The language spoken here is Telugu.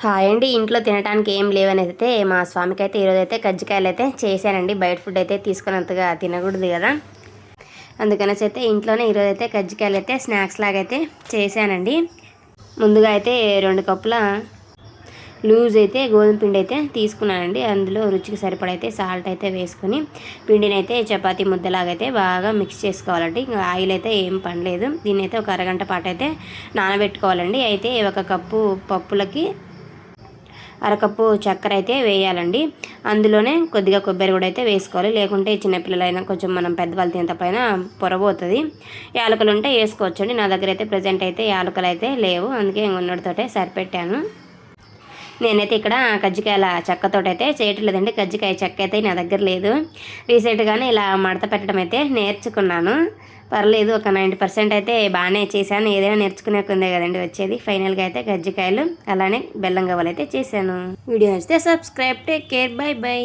హాయ్ అండి. ఇంట్లో తినడానికి ఏం లేవని అయితే మా స్వామికి అయితే ఈరోజు అయితే కజ్జికాయలు అయితే చేశానండి. బయట ఫుడ్ అయితే తీసుకున్నంతగా తినకూడదు కదా. అందుకనేసి అయితే ఇంట్లోనే ఈరోజు అయితే కజ్జికాయలు అయితే స్నాక్స్ లాగా అయితే చేశానండి. ముందుగా అయితే రెండు కప్పుల లూజ్ అయితే గోధుమ పిండి అయితే తీసుకున్నానండి. అందులో రుచికి సరిపడైతే సాల్ట్ అయితే వేసుకొని పిండిని అయితే ముద్దలాగా ముద్దలాగైతే బాగా మిక్స్ చేసుకోవాలండి. ఇంకా ఆయిల్ అయితే ఏం పనిలేదు. దీన్ని అయితే ఒక అరగంట పాటు అయితే నానబెట్టుకోవాలండి. అయితే ఒక కప్పు పప్పులకి అరకప్పు చక్కెర అయితే వేయాలండి. అందులోనే కొద్దిగా కొబ్బరి కూడా అయితే వేసుకోవాలి. లేకుంటే చిన్నపిల్లలైనా కొంచెం మనం పెద్దవాళ్ళు తినేంత పైన పొరబోతుంది. యాలకలు ఉంటే వేసుకోవచ్చండి. నా దగ్గర అయితే ప్రజెంట్ అయితే యాలకలు అయితే లేవు. అందుకే ఉన్నటితోటే సరిపెట్టాను. నేనైతే ఇక్కడ కజ్జికాయల చెక్కతో అయితే చేయట్లేదండి. కజ్జికాయ చెక్క అయితే నా దగ్గర లేదు. రీసెంట్గానే ఇలా మడత పెట్టడం అయితే నేర్చుకున్నాను. పర్లేదు ఒక నైంటీ పర్సెంట్ అయితే బాగానే చేశాను. ఏదైనా నేర్చుకునే కొందే కదండి వచ్చేది. ఫైనల్గా అయితే కజ్జికాయలు అలానే బెల్లం గవ్వలు అయితే చేశాను. వీడియో నచ్చితే subscribe take care bye bye.